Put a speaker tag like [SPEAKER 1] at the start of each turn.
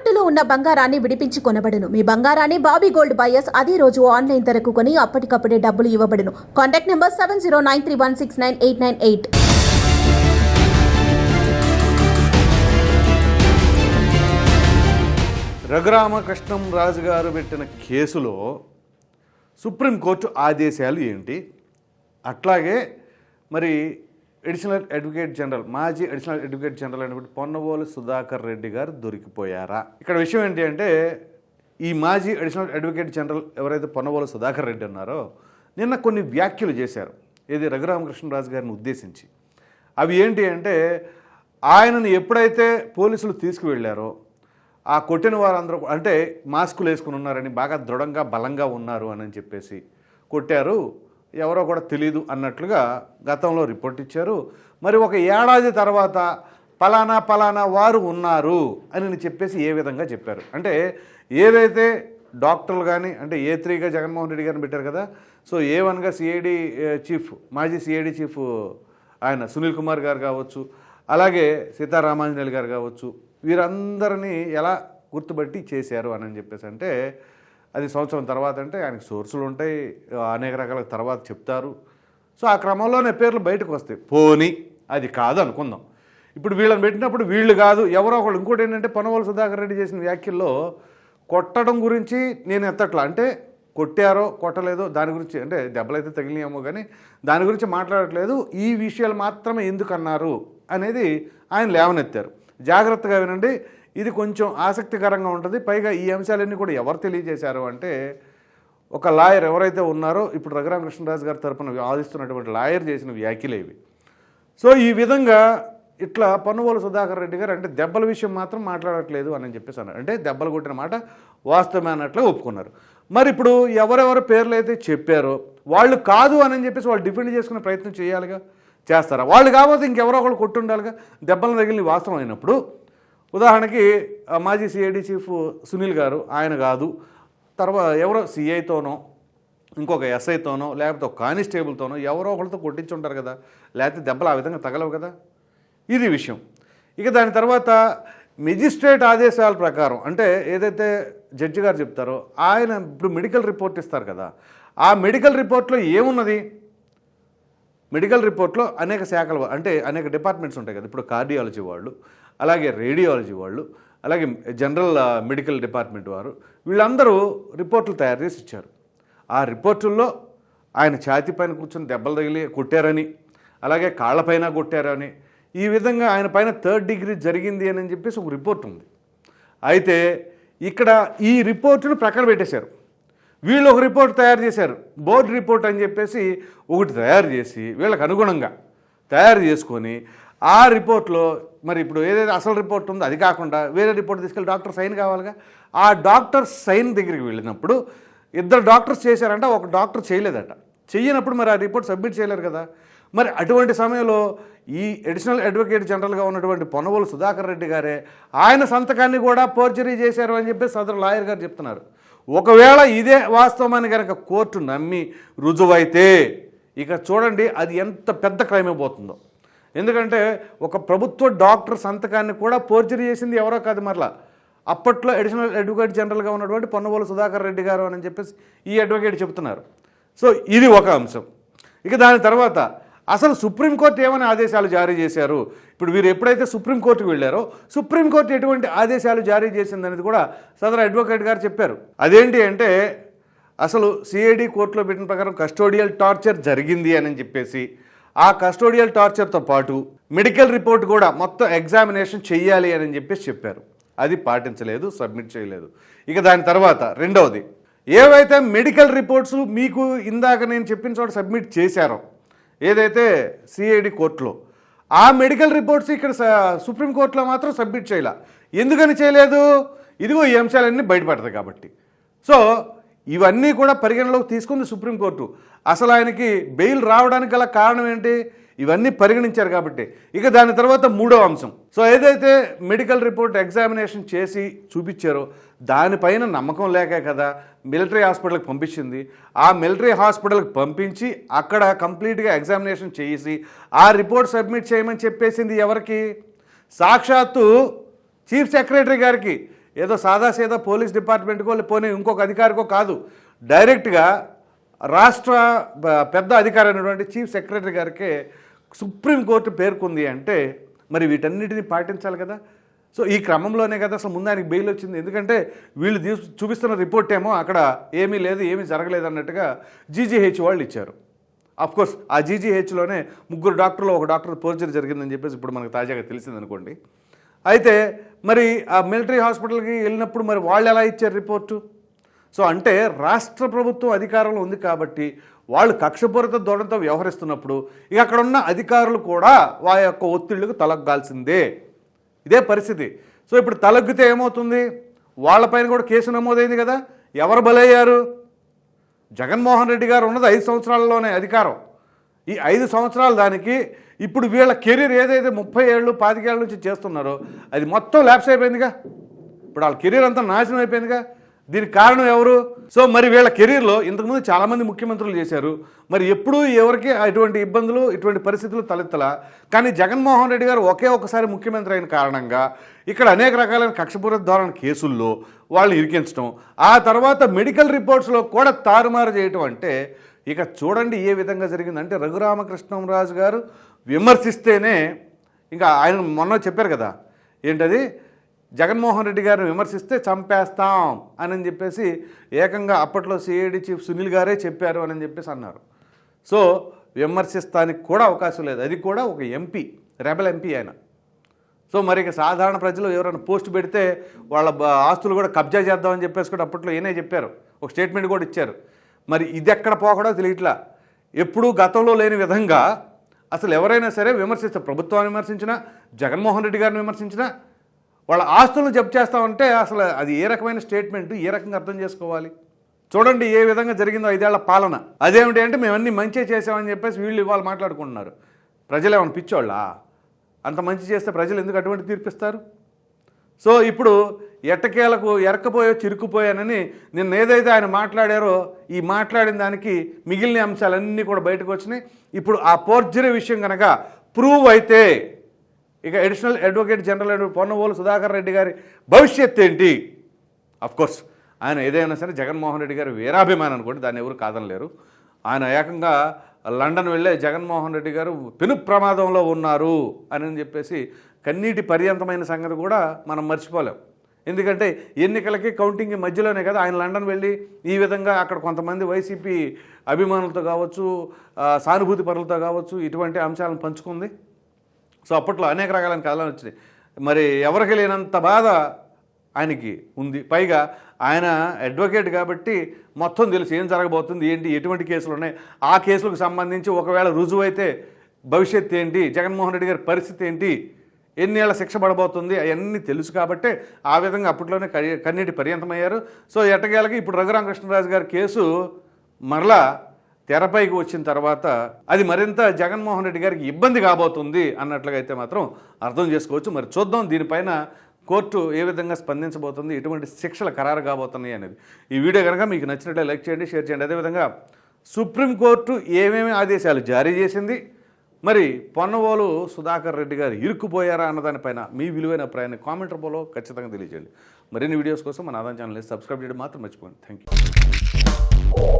[SPEAKER 1] తాకట్టులో ఉన్న బంగారాన్ని విడిపించి కొనబడును. మీ బంగారాన్ని బాబీ గోల్డ్ బయర్స్ అదే రోజు ఆన్లైన్ ధరకు కొని అప్పటికప్పుడే డబ్బులు ఇవ్వబడును. Contact number seven zero nine three one six nine eight nine eight.
[SPEAKER 2] Raghuramakrishnam Raju గారు పెట్టిన కేసులో సుప్రీంకోర్టు ఆదేశాలు ఏంటి? అట్లాగే మరి అడిషనల్ అడ్వకేట్ జనరల్ మాజీ అడిషనల్ అడ్వకేట్ జనరల్ అయినటువంటి పొన్నవోలు సుధాకర్ రెడ్డి గారు దొరికిపోయారా? ఇక్కడ విషయం ఏంటి అంటే ఈ మాజీ అడిషనల్ అడ్వకేట్ జనరల్ ఎవరైతే పొన్నవోలు సుధాకర్ రెడ్డి ఉన్నారో నిన్న కొన్ని వ్యాఖ్యలు చేశారు. ఇది రఘురామకృష్ణరాజు గారిని ఉద్దేశించి. అవి ఏంటి అంటే ఆయనను ఎప్పుడైతే పోలీసులు తీసుకువెళ్ళారో ఆ కొట్టిన వారందరూ అంటే మాస్కులు వేసుకుని ఉన్నారని బాగా దృఢంగా బలంగా ఉన్నారు అని చెప్పేసి కొట్టారు. ఎవరో కూడా తెలియదు అన్నట్లుగా గతంలో రిపోర్ట్ ఇచ్చారు. మరి ఒక ఏడాది తర్వాత పలానా పలానా వారు ఉన్నారు అని చెప్పేసి ఏ విధంగా చెప్పారు? అంటే ఏదైతే డాక్టర్లు కానీ అంటే ఏ త్రీగా జగన్మోహన్ రెడ్డి గారిని పెట్టారు కదా సో ఏ వన్గా సిఐడి చీఫ్ మాజీ సిఐడి చీఫ్ ఆయన సునీల్ కుమార్ గారు కావచ్చు అలాగే సీతారామాంజనేయులు గారు కావచ్చు వీరందరినీ ఎలా గుర్తుపట్టి చేశారు అని చెప్పేసి అంటే అది సంవత్సరం తర్వాత అంటే ఆయనకి సోర్సులు ఉంటాయి అనేక రకాల తర్వాత చెప్తారు. సో ఆ క్రమంలోనే పేర్లు బయటకు వస్తాయి. పోని అది కాదు అనుకుందాం. ఇప్పుడు వీళ్ళని పెట్టినప్పుడు వీళ్ళు కాదు ఎవరో ఒకళ్ళు. ఇంకోటి ఏంటంటే పనవల సుధాకర్ రెడ్డి చేసిన వ్యాఖ్యల్లో కొట్టడం గురించి నేను ఎత్తట్లా? అంటే కొట్టారో కొట్టలేదో దాని గురించి అంటే దెబ్బలైతే తగిలినాయేమో కానీ దాని గురించి మాట్లాడట్లేదు. ఈ విషయాలు మాత్రమే ఎందుకు అన్నారు అనేది ఆయన లేవనెత్తారు. జాగ్రత్తగా వినండి. ఇది కొంచెం ఆసక్తికరంగా ఉంటుంది. పైగా ఈ అంశాలన్నీ కూడా ఎవరు తెలియజేశారు అంటే ఒక లాయర్ ఎవరైతే ఉన్నారో ఇప్పుడు రఘురామకృష్ణరాజు గారి తరపున వాదిస్తున్నటువంటి లాయర్ చేసిన వ్యాఖ్యలేవి సో ఈ విధంగా ఇట్లా పన్నువోలు సుధాకర్ రెడ్డి గారు అంటే దెబ్బల విషయం మాత్రం మాట్లాడట్లేదు అని చెప్పేసి అన్నారు. అంటే దెబ్బలు కొట్టిన మాట వాస్తవమే అన్నట్లు ఒప్పుకున్నారు. మరి ఇప్పుడు ఎవరెవరు పేర్లు అయితే చెప్పారో వాళ్ళు కాదు అని చెప్పేసి వాళ్ళు డిఫెండ్ చేసుకునే ప్రయత్నం చేయాలిగా? చేస్తారా? వాళ్ళు కాకపోతే ఇంకెవరో ఒకళ్ళు కొట్టుండాలిగా? దెబ్బలు తగిలిన వాస్తవం అయినప్పుడు ఉదాహరణకి మాజీ సిఐడి చీఫ్ సునీల్ గారు ఆయన కాదు. తర్వాత ఎవరో సిఐతోనో ఇంకొక ఎస్ఐతోనో లేకపోతే ఒక కానిస్టేబుల్తోనో ఎవరో ఒకరితో కొట్టించుంటారు కదా. లేకపోతే దెబ్బలు ఆ విధంగా తగలవు కదా. ఇది విషయం. ఇక దాని తర్వాత మెజిస్ట్రేట్ ఆదేశాల ప్రకారం అంటే ఏదైతే జడ్జి గారు చెప్తారో ఆయన ఇప్పుడు మెడికల్ రిపోర్ట్ ఇస్తారు కదా. ఆ మెడికల్ రిపోర్ట్లో ఏమున్నది? మెడికల్ రిపోర్ట్లో అనేక శాఖలు అంటే అనేక డిపార్ట్మెంట్స్ ఉంటాయి కదా. ఇప్పుడు కార్డియాలజీ వాళ్ళు అలాగే రేడియాలజీ వాళ్ళు అలాగే జనరల్ మెడికల్ డిపార్ట్మెంట్ వారు వీళ్ళందరూ రిపోర్ట్లు తయారు చేసి ఇచ్చారు. ఆ రిపోర్టుల్లో ఆయన ఛాతీ పైన కూర్చొని దెబ్బలు తగిలి కొట్టారని అలాగే కాళ్ళపైన కొట్టారని ఈ విధంగా ఆయన పైన థర్డ్ డిగ్రీ జరిగింది అని చెప్పేసి ఒక రిపోర్ట్ ఉంది. అయితే ఇక్కడ ఈ రిపోర్టును ప్రక్కన పెట్టేశారు. వీళ్ళు ఒక రిపోర్ట్ తయారు చేశారు. బోర్డు రిపోర్ట్ అని చెప్పేసి ఒకటి తయారు చేసి వీళ్ళకి అనుగుణంగా తయారు చేసుకొని ఆ రిపోర్ట్లో మరి ఇప్పుడు ఏదైతే అసలు రిపోర్ట్ ఉందో అది కాకుండా వేరే రిపోర్ట్ తీసుకెళ్ళి డాక్టర్ సైన్ కావాలిగా ఆ డాక్టర్ సైన్ దగ్గరికి వెళ్ళినప్పుడు ఇద్దరు డాక్టర్స్ చేశారంట ఒక డాక్టర్ చేయలేదట. చెయ్యనప్పుడు మరి ఆ రిపోర్ట్ సబ్మిట్ చేయలేరు కదా. మరి అటువంటి సమయంలో ఈ అడిషనల్ అడ్వకేట్ జనరల్గా ఉన్నటువంటి పొనవోలు సుధాకర్ రెడ్డి గారే ఆయన సంతకాన్ని కూడా పోర్చరీ చేశారు అని చెప్పి సదరు లాయర్ గారు చెప్తున్నారు. ఒకవేళ ఇదే వాస్తవమని కనుక కోర్టు నమ్మి రుజువైతే ఇక చూడండి అది ఎంత పెద్ద క్రైమ్ అయిపోతుందో ఎందుకంటే ఒక ప్రభుత్వ డాక్టర్ సంతకాన్ని కూడా పోర్చరీ చేసింది ఎవరో కాదు మరలా. అప్పట్లో అడిషనల్ అడ్వకేట్ జనరల్గా ఉన్నటువంటి పొన్నవోలు సుధాకర్ రెడ్డి గారు అని చెప్పేసి ఈ అడ్వకేట్ చెప్తున్నారు. సో ఇది ఒక అంశం. ఇక దాని తర్వాత అసలు సుప్రీంకోర్టు ఏమైనా ఆదేశాలు జారీ చేశారు? ఇప్పుడు వీరు ఎప్పుడైతే సుప్రీంకోర్టుకు వెళ్ళారో సుప్రీంకోర్టు ఎటువంటి ఆదేశాలు జారీ చేసిందనేది కూడా సదరు అడ్వకేట్ గారు చెప్పారు. అదేంటి అంటే అసలు సిఐడి కోర్టులో పెట్టిన ప్రకారం కస్టోడియల్ టార్చర్ జరిగింది అని చెప్పేసి ఆ కస్టోడియల్ టార్చర్తో పాటు మెడికల్ రిపోర్ట్ కూడా మొత్తం ఎగ్జామినేషన్ చేయాలి అని చెప్పేసి చెప్పారు. అది పాటించలేదు సబ్మిట్ చేయలేదు. ఇక దాని తర్వాత రెండవది ఏవైతే మెడికల్ రిపోర్ట్స్ మీకు ఇందాక నేను చెప్పిన చోట సబ్మిట్ చేశారో ఏదైతే సిఐడి కోర్టులో ఆ మెడికల్ రిపోర్ట్స్ ఇక్కడ స- సుప్రీంకోర్టులో మాత్రం సబ్మిట్ చేయాల. ఎందుకని చేయలేదు? ఇదిగో ఈ అంశాలన్నీ బయటపడతాయి కాబట్టి. సో ఇవన్నీ కూడా పరిగణలోకి తీసుకుంది సుప్రీంకోర్టు అసలు ఆయనకి బెయిల్ రావడానికి గల కారణం ఏంటి? ఇవన్నీ పరిగణించారు కాబట్టి. ఇక దాని తర్వాత మూడో అంశం. సో ఏదైతే మెడికల్ రిపోర్ట్ ఎగ్జామినేషన్ చేసి చూపించారో దానిపైన నమ్మకం లేకే కదా మిలిటరీ హాస్పిటల్కి పంపించింది. ఆ మిలిటరీ హాస్పిటల్కి పంపించి అక్కడ కంప్లీట్గా ఎగ్జామినేషన్ చేసి ఆ రిపోర్ట్ సబ్మిట్ చేయమని చెప్పేసింది ఎవరికి? సాక్షాత్తు చీఫ్ సెక్రటరీ గారికి. ఏదో సాదాసీదా పోలీస్ డిపార్ట్మెంట్కో పోనీ ఇంకొక అధికారికో కాదు. డైరెక్ట్గా రాష్ట్ర పెద్ద అధికారి అయినటువంటి చీఫ్ సెక్రటరీ గారికి సుప్రీంకోర్టు పేర్కొంది అంటే మరి వీటన్నిటిని పాటించాలి కదా? సో ఈ క్రమంలోనే కదా అసలు ముందు ఆయనకి బెయిల్ వచ్చింది. ఎందుకంటే వీళ్ళు తీసు చూపిస్తున్న రిపోర్ట్ ఏమో అక్కడ ఏమీ లేదు ఏమీ జరగలేదు అన్నట్టుగా జీజీహెచ్ వాళ్ళు ఇచ్చారు. అఫ్ కోర్స్ ఆ జీజీహెచ్లోనే ముగ్గురు డాక్టర్లు ఒక డాక్టర్ పోర్చరీ జరిగిందని చెప్పేసి ఇప్పుడు మనకు తాజాగా తెలిసిందనుకోండి. అయితే మరి ఆ మిలిటరీ హాస్పిటల్కి వెళ్ళినప్పుడు మరి వాళ్ళు ఎలా ఇచ్చారు రిపోర్టు? సో అంటే రాష్ట్ర ప్రభుత్వం అధికారంలో ఉంది కాబట్టి వాళ్ళు కక్షపూరిత ధోరణితో వ్యవహరిస్తున్నప్పుడు ఇక అక్కడ ఉన్న అధికారులు కూడా వారి యొక్క ఒత్తిళ్ళకు తలగ్గాల్సిందే. ఇదే పరిస్థితి. సో ఇప్పుడు తలగ్గితే ఏమవుతుంది? వాళ్ళపైన కూడా కేసు నమోదైంది కదా. ఎవరు బలయ్యారు? జగన్మోహన్ రెడ్డి గారు ఉన్నది ఐదు సంవత్సరాల్లోనే అధికారం. ఈ ఐదు సంవత్సరాలు దానికి ఇప్పుడు వీళ్ళ కెరీర్ ఏదైతే ముప్పై ఏళ్ళు పాతికేళ్ళ నుంచి చేస్తున్నారో అది మొత్తం ల్యాప్స్ అయిపోయిందిగా. ఇప్పుడు వాళ్ళ కెరీర్ అంతా నాశనం అయిపోయిందిగా. దీనికి కారణం ఎవరు? సో మరి వీళ్ళ కెరీర్లో ఇంతకుముందు చాలామంది ముఖ్యమంత్రులు చేశారు. మరి ఎప్పుడూ ఎవరికి అటువంటి ఇబ్బందులు ఇటువంటి పరిస్థితులు తలెత్తలా? కానీ జగన్మోహన్ రెడ్డి గారు ఒకే ఒకసారి ముఖ్యమంత్రి అయిన కారణంగా ఇక్కడ అనేక రకాలైన కక్షపూరిత ధోరణ కేసుల్లో వాళ్ళు ఇరికించడం ఆ తర్వాత మెడికల్ రిపోర్ట్స్లో కూడా తారుమారు చేయటం అంటే ఇక చూడండి ఏ విధంగా జరిగిందంటే రఘురామకృష్ణంరాజు గారు విమర్శిస్తేనే ఇంకా ఆయన మొన్న చెప్పారు కదా ఏంటది? జగన్మోహన్ రెడ్డి గారిని విమర్శిస్తే చంపేస్తాం అని చెప్పేసి ఏకంగా అప్పట్లో సిఐడి చీఫ్ సునీల్ గారే చెప్పారు అని చెప్పేసి అన్నారు. సో విమర్శిస్తానికి కూడా అవకాశం లేదు. అది కూడా ఒక ఎంపీ రెబల్ ఎంపీ ఆయన. సో మరి ఇక సాధారణ ప్రజలు ఎవరైనా పోస్ట్ పెడితే వాళ్ళ ఆస్తులు కూడా కబ్జా చేద్దామని చెప్పేసి కూడా అప్పట్లో ఈయనే చెప్పారు. ఒక స్టేట్మెంట్ కూడా ఇచ్చారు. మరి ఇది ఎక్కడ పోకడో తెలియట్లా. ఎప్పుడూ గతంలో లేని విధంగా అసలు ఎవరైనా సరే విమర్శిస్తే ప్రభుత్వాన్ని విమర్శించినా జగన్మోహన్ రెడ్డి గారిని విమర్శించినా వాళ్ళ ఆస్తులను జప్తు చేస్తామంటే అసలు అది ఏ రకమైన స్టేట్మెంట్ ఏ రకంగా అర్థం చేసుకోవాలి? చూడండి ఏ విధంగా జరిగిందో ఐదేళ్ళ పాలన. అదేమిటి అంటే మేము మంచి చేసామని చెప్పేసి వీళ్ళు ఇవాళ మాట్లాడుకుంటున్నారు. ప్రజలు ఏమైనా పిచ్చోళ్ళా? అంత మంచి చేస్తే ప్రజలు ఎందుకు అటువంటి తీర్పిస్తారు? సో ఇప్పుడు ఎట్టకేలకు ఎరకపోయో చిరుకుపోయానని నిన్న ఏదైతే ఆయన మాట్లాడారో ఈ మాట్లాడిన దానికి మిగిలిన అంశాలన్నీ కూడా బయటకు వచ్చినాయి. ఇప్పుడు ఆ పోర్జరీ విషయం కనుక ప్రూవ్ అయితే ఇక అడిషనల్ అడ్వకేట్ జనరల్ అయిన పొన్నవోలు సుధాకర్ రెడ్డి గారి భవిష్యత్ ఏంటి? కోర్స్ ఆయన ఏదైనా సరే జగన్మోహన్ రెడ్డి గారి వీరాభిమానం అనుకోండి దాన్ని ఎవరు కాదనలేరు. ఆయన ఏకంగా లండన్ వెళ్ళే జగన్మోహన్ రెడ్డి గారు పెను ప్రమాదంలో ఉన్నారు అని చెప్పేసి కన్నీటి పర్యంతమైన సంగతి కూడా మనం మర్చిపోలేం. ఎందుకంటే ఎన్నికలకి కౌంటింగ్ మధ్యలోనే కదా ఆయన లండన్ వెళ్ళి ఈ విధంగా అక్కడ కొంతమంది వైసీపీ అభిమానులతో కావచ్చు సానుభూతి పరులతో కావచ్చు ఇటువంటి అంశాలను పంచుకుంది. సో అప్పట్లో అనేక రకాలైన కథలు వచ్చినాయి. మరి ఎవరికి లేనంత బాధ ఆయనకి ఉంది. పైగా ఆయన అడ్వకేట్ కాబట్టి మొత్తం తెలుసు ఏం జరగబోతుంది ఏంటి ఎటువంటి కేసులు ఉన్నాయి. ఆ కేసులకు సంబంధించి ఒకవేళ రుజువు అయితే భవిష్యత్తు ఏంటి జగన్మోహన్ రెడ్డి గారి పరిస్థితి ఏంటి ఎన్నేళ్ళ శిక్ష పడబోతుంది అవన్నీ తెలుసు కాబట్టి ఆ విధంగా అప్పట్లోనే కన్నీటి పర్యంతమయ్యారు. సో ఎట్టగేలకి ఇప్పుడు రఘురామకృష్ణరాజు గారి కేసు మరలా తెరపైకి వచ్చిన తర్వాత అది మరింత జగన్మోహన్ రెడ్డి గారికి ఇబ్బంది కాబోతుంది అన్నట్లుగా అయితే మాత్రం అర్థం చేసుకోవచ్చు. మరి చూద్దాం దీనిపైన కోర్టు ఏ విధంగా స్పందించబోతుంది ఎటువంటి శిక్షలు ఖరారు కాబోతున్నాయి అనేది. ఈ వీడియో కనుక మీకు నచ్చినట్లే లైక్ చేయండి షేర్ చేయండి. అదేవిధంగా సుప్రీంకోర్టు ఏమేమి ఆదేశాలు జారీ చేసింది మరి పొన్నవోలు సుధాకర్ రెడ్డి గారు ఇరుక్కుపోయారా అన్నదానిపైన మీ విలువైన ప్రయాణ కామెంట్ రూపంలో ఖచ్చితంగా తెలియజేయండి. మరిన్ని వీడియోస్ కోసం మన ఆదాయం ఛానల్ని సబ్స్క్రైబ్ చేయడం మాత్రం మర్చిపోండి థ్యాంక్ యూ